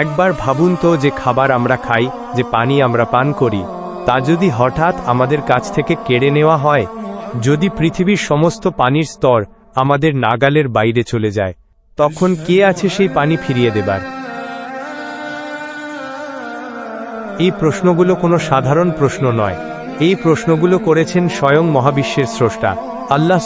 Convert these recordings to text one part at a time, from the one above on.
একবার ভাবুন তো যে খাবার আমরা খাই, যে পানি আমরা পান করি, তা যদি হঠাৎ আমাদের কাছ থেকে কেড়ে নেওয়া হয়, যদি পৃথিবীর সমস্ত পানির স্তর আমাদের নাগালের বাইরে চলে যায়, তখন কে আছে সেই পানি ফিরিয়ে দেবার? এই প্রশ্নগুলো কোনো সাধারণ প্রশ্ন নয়। এই প্রশ্নগুলো করেছেন স্বয়ং মহাবিশ্বের স্রষ্টা, আল্লাহ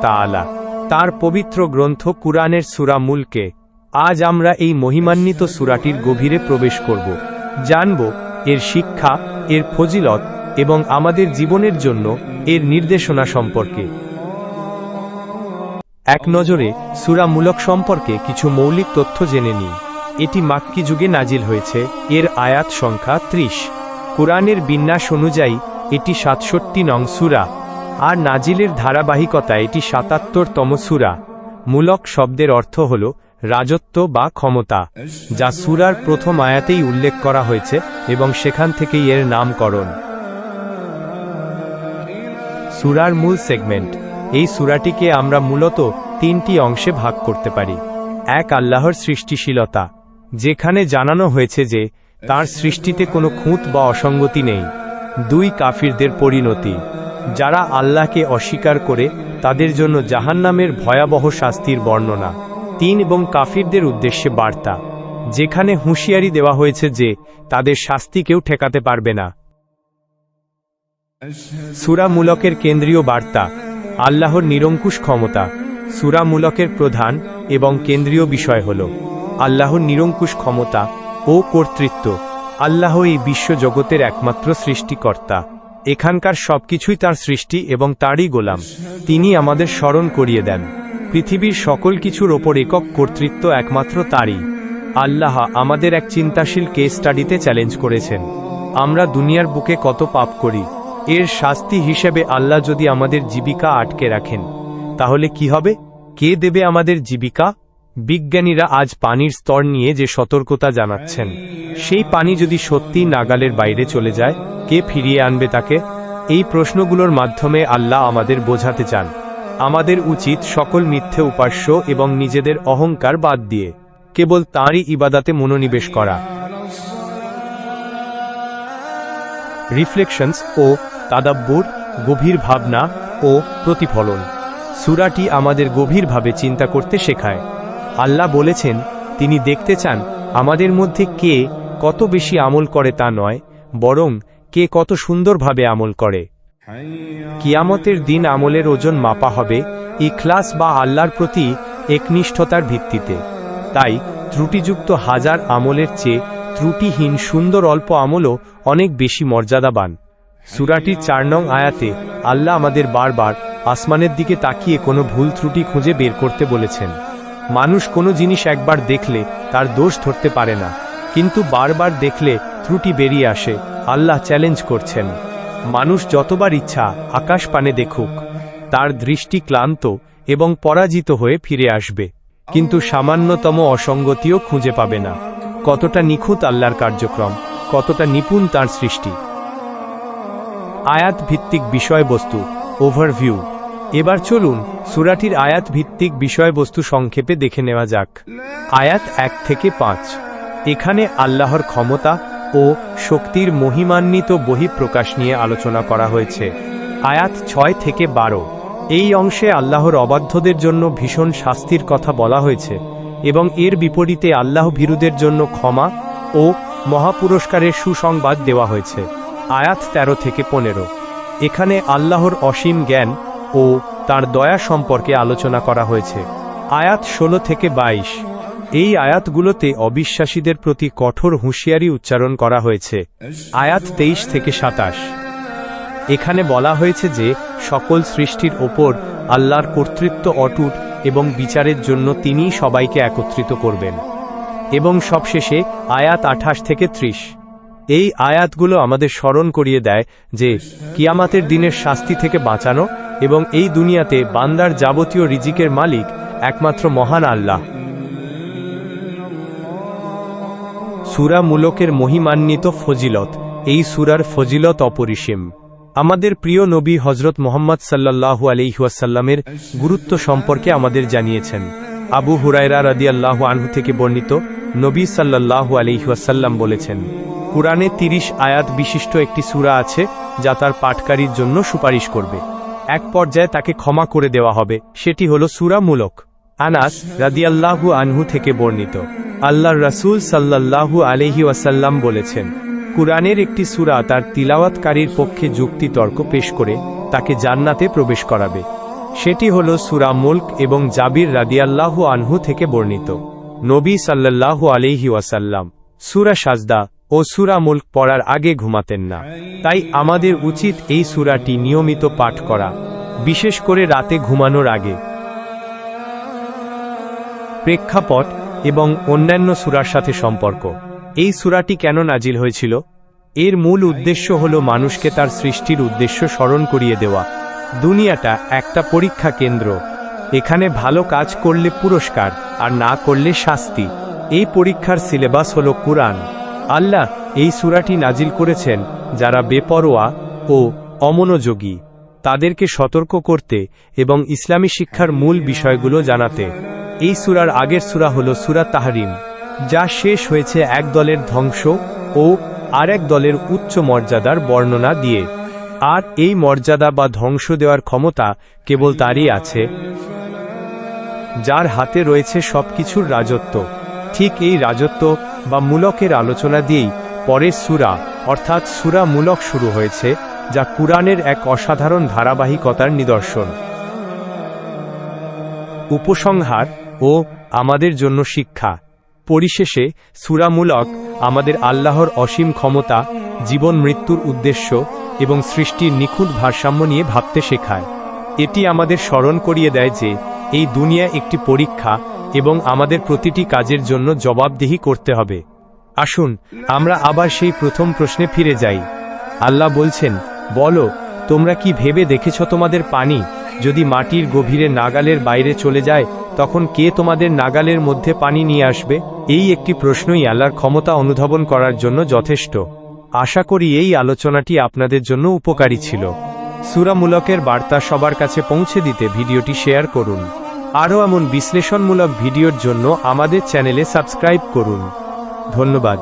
তাআলা। তার পবিত্র গ্রন্থ কুরআনের সূরা মুলকে আজ আমরা এই মহিমান্বিত সুরাটির গভীরে প্রবেশ করব। জানব এর শিক্ষা, এর ফজিলত এবং আমাদের জীবনের জন্য এর নির্দেশনা সম্পর্কে। এক নজরে সূরামূলক সম্পর্কে কিছু মৌলিক তথ্য জেনে নিই। এটি মাক্কি যুগে নাজিল হয়েছে। এর আয়াত সংখ্যা ত্রিশ। কোরআনের বিন্যাস অনুযায়ী, এটি সাতষট্টি নং সুরা। আর নাজিলের ধারাবাহিকতা এটি সাতাত্তরতম সুরা। মূলক শব্দের অর্থ হল রাজত্ব বা ক্ষমতা, যা সুরার প্রথম আয়াতেই উল্লেখ করা হয়েছে এবং সেখান থেকেই এর নামকরণ। সুরার মূল সেগমেন্ট, এই সুরাটিকে আমরা মূলত তিনটি অংশে ভাগ করতে পারি। এক, আল্লাহর সৃষ্টিশীলতা, যেখানে জানানো হয়েছে যে তার সৃষ্টিতে কোনো খুঁত বা অসঙ্গতি নেই। দুই, কাফিরদের পরিণতি, যারা আল্লাহকে অস্বীকার করে তাদের জন্য জাহান্নামের ভয়াবহ শাস্তির বর্ণনা। তিন এবং কাফিরদের উদ্দেশ্যে বার্তা, যেখানে হুঁশিয়ারি দেওয়া হয়েছে যে, তাদের শাস্তি কেউ ঠেকাতে পারবে না। সুরামূলকের কেন্দ্রীয় বার্তা, আল্লাহর নিরঙ্কুশ ক্ষমতা। সুরামূলকের প্রধান এবং কেন্দ্রীয় বিষয় হল, আল্লাহর নিরঙ্কুশ ক্ষমতা ও কর্তৃত্ব। আল্লাহ এই বিশ্বজগতের একমাত্র সৃষ্টিকর্তা। এখানকার সবকিছুই তার সৃষ্টি এবং তারই গোলাম। তিনি আমাদের স্মরণ করিয়ে দেন। পৃথিবীর সকল কিছুর ওপর একক কর্তৃত্ব একমাত্র তারই। আল্লাহ আমাদের এক চিন্তাশীল কেস স্টাডিতে চ্যালেঞ্জ করেছেন। আমরা দুনিয়ার বুকে কত পাপ করি। এর শাস্তি হিসেবে আল্লাহ যদি আমাদের জীবিকা আটকে রাখেন, তাহলে কি হবে? কে দেবে আমাদের জীবিকা? বিজ্ঞানীরা আজ পানির স্তর নিয়ে যে সতর্কতা জানাচ্ছেন, সেই পানি যদি সত্যি নাগালের বাইরে চলে যায়, কে ফিরিয়ে আনবে তাকে? এই প্রশ্নগুলোর মাধ্যমে আল্লাহ আমাদের বোঝাতে চান। আমাদের উচিত সকল মিথ্যে উপাস্য এবং নিজেদের অহংকার বাদ দিয়ে, কেবল তাঁরই ইবাদাতে মনোনিবেশ করা। রিফ্লেকশনস ও তাদাব্বুর গভীর ভাবনা ও প্রতিফলন। সুরাটি আমাদের গভীরভাবে চিন্তা করতে শেখায়। আল্লাহ বলেছেন, তিনি দেখতে চান আমাদের মধ্যে কে কত বেশি আমল করে তা নয়, বরং কে কত সুন্দরভাবে আমল করে। কিয়ামতের দিন আমলের ওজন মাপা হবে, ইখলাস বা আল্লাহর প্রতি একনিষ্ঠতার ভিত্তিতে। তাই ত্রুটিযুক্ত হাজার আমলের চেয়ে ত্রুটিহীন সুন্দর অল্প আমলও অনেক বেশি মর্যাদাবান। সুরাটির চার নং আয়াতে আল্লাহ আমাদের বারবার আসমানের দিকে তাকিয়ে কোনো ভুল ত্রুটি খুঁজে বের করতে বলেছেন। মানুষ কোনো জিনিস একবার দেখলে তার দোষ ধরতে পারে না, কিন্তু বারবার দেখলে ত্রুটি বেরিয়ে আসে, আল্লাহ চ্যালেঞ্জ করছেন। মানুষ যতবার ইচ্ছা আকাশ পানে দেখুক, তার দৃষ্টি ক্লান্ত এবং পরাজিত হয়ে ফিরে আসবে। কিন্তু সামান্যতম অসঙ্গতিও খুঁজে পাবে না। কতটা নিখুঁত আল্লাহর কার্যক্রম, কতটা নিপুণ তার সৃষ্টি। আয়াত ভিত্তিক বিষয়বস্তু ওভারভিউ এবার চলুন সুরাটির আয়াত ভিত্তিক বিষয়বস্তু সংক্ষেপে দেখে নেওয়া যাক। আয়াত এক থেকে পাঁচ। এখানে আল্লাহর ক্ষমতা ও শক্তির মহিমান্বিত বহিঃপ্রকাশ নিয়ে আলোচনা করা হয়েছে। আয়াত ছয় থেকে বারো। এই অংশে আল্লাহর অবাধ্যদের জন্য ভীষণ শাস্তির কথা বলা হয়েছে এবং এর বিপরীতে আল্লাহ ভীরুদের জন্য ক্ষমা ও মহাপুরস্কারের সুসংবাদ দেওয়া হয়েছে। আয়াত ১৩ থেকে পনেরো। এখানে আল্লাহর অসীম জ্ঞান ও তার দয়া সম্পর্কে আলোচনা করা হয়েছে। আয়াত ১৬ থেকে ২২ এই আয়াতগুলোতে অবিশ্বাসীদের প্রতি কঠোর হুঁশিয়ারি উচ্চারণ করা হয়েছে। আয়াত ২৩ থেকে সাতাশ। এখানে বলা হয়েছে যে, সকল সৃষ্টির ওপর আল্লাহর কর্তৃত্ব অটুট এবং বিচারের জন্য তিনি সবাইকে একত্রিত করবেন। এবং সবশেষে আয়াত আঠাশ থেকে ত্রিশ। এই আয়াতগুলো আমাদের স্মরণ করিয়ে দেয় যে, কিয়ামাতের দিনের শাস্তি থেকে বাঁচানো এবং এই দুনিয়াতে বান্দার যাবতীয় রিজিকের মালিক একমাত্র মহান আল্লাহ। সুরা মূলকের মহিমান্বিত ফজিলত। এই সুরার ফজিলত অপরিসীম। আমাদের প্রিয় নবী হজরত মোহাম্মদ সাল্লাল্লাহু আলিহাসাল্লামের গুরুত্ব সম্পর্কে আমাদের জানিয়েছেন। আবু হুরায়রা রাদি আল্লাহ আনহু থেকে বর্ণিত নবী সাল্লাল্লাহু আলিহাসাল্লাম বলেছেন, কুরআনে তিরিশ আয়াত বিশিষ্ট একটি সূরা আছে যা তার পাঠকারীর জন্য সুপারিশ করবে। এক পর্যায়ে তাকে ক্ষমা করে দেওয়া হবে, সেটি হল সূরা মূলক আনাস রাদিয়াল্লাহু আনহু থেকে বর্ণিত আল্লাহর রাসূল সাল্লাল্লাহু আলাইহি ওয়াসাল্লাম বলেছেন, কুরআনের একটি সূরা তার তিলাওয়াতকারীর পক্ষে যুক্তি তর্ক পেশ করে তাকে জান্নাতে প্রবেশ করাবে। সেটি হল সুরা মুল্ক এবং জাবির রাদিয়াল্লাহু আনহু থেকে বর্ণিত। নবী সাল্লাল্লাহু আলাইহি ওয়াসাল্লাম সূরা সাজদা ও সুরা মুল্ক পড়ার আগে ঘুমাতেন না। তাই আমাদের উচিত এই সূরাটি নিয়মিত পাঠ করা, বিশেষ করে রাতে ঘুমানোর আগে। প্রেক্ষাপট এবং অন্যান্য সুরার সাথে সম্পর্ক। এই সূরাটি কেন নাজিল হয়েছিল? এর মূল উদ্দেশ্য হল মানুষকে তার সৃষ্টির উদ্দেশ্য স্মরণ করিয়ে দেওয়া। দুনিয়াটা একটা পরীক্ষা কেন্দ্র। এখানে ভালো কাজ করলে পুরস্কার, আর না করলে শাস্তি। এই পরীক্ষার সিলেবাস হল কুরআন। আল্লাহ এই সূরাটি নাজিল করেছেন যারা বেপরোয়া ও অমনোযোগী। তাদেরকে সতর্ক করতে এবং ইসলামী শিক্ষার মূল বিষয়গুলো জানাতে। এই সুরার আগের সূরা হল সুরা তাহরিম, যা শেষ হয়েছে এক দলের ধ্বংস ও আরেক দলের উচ্চ মর্যাদার বর্ণনা দিয়ে। আর এই মর্যাদা বা ধ্বংস দেওয়ার ক্ষমতা কেবল তারই আছে, যার হাতে রয়েছে সবকিছুর রাজত্ব। ঠিক এই রাজত্ব বা মূলকের আলোচনা দিয়েই পরের সুরা, অর্থাৎ সুরা মূলক শুরু হয়েছে, যা কুরআনের এক অসাধারণ ধারাবাহিকতার নিদর্শন। উপসংহার ও আমাদের জন্য শিক্ষা। পরিশেষে সুরামূলক আমাদের আল্লাহর অসীম ক্ষমতা, জীবন মৃত্যুর উদ্দেশ্য এবং সৃষ্টির নিখুঁত ভারসাম্য নিয়ে ভাবতে শেখায়। এটি আমাদের স্মরণ করিয়ে দেয় যে এই দুনিয়া একটি পরীক্ষা এবং আমাদের প্রতিটি কাজের জন্য জবাবদিহি করতে হবে। আসুন, আমরা আবার সেই প্রথম প্রশ্নে ফিরে যাই। আল্লাহ বলছেন, বলো, তোমরা কি ভেবে দেখেছ তোমাদের পানি? যদি মাটির গভীরে নাগালের বাইরে চলে যায় তখন কে তোমাদের নাগালের মধ্যে পানি নিয়ে আসবে? এই একটি প্রশ্নই আল্লাহর ক্ষমতা অনুধাবন করার জন্য যথেষ্ট। আশা করি এই আলোচনাটি আপনাদের জন্য উপকারী ছিল। সুরামূলকের বার্তা সবার কাছে পৌঁছে দিতে ভিডিওটি শেয়ার করুন। আরও এমন বিশ্লেষণমূলক ভিডিওর জন্য আমাদের চ্যানেলে সাবস্ক্রাইব করুন। ধন্যবাদ।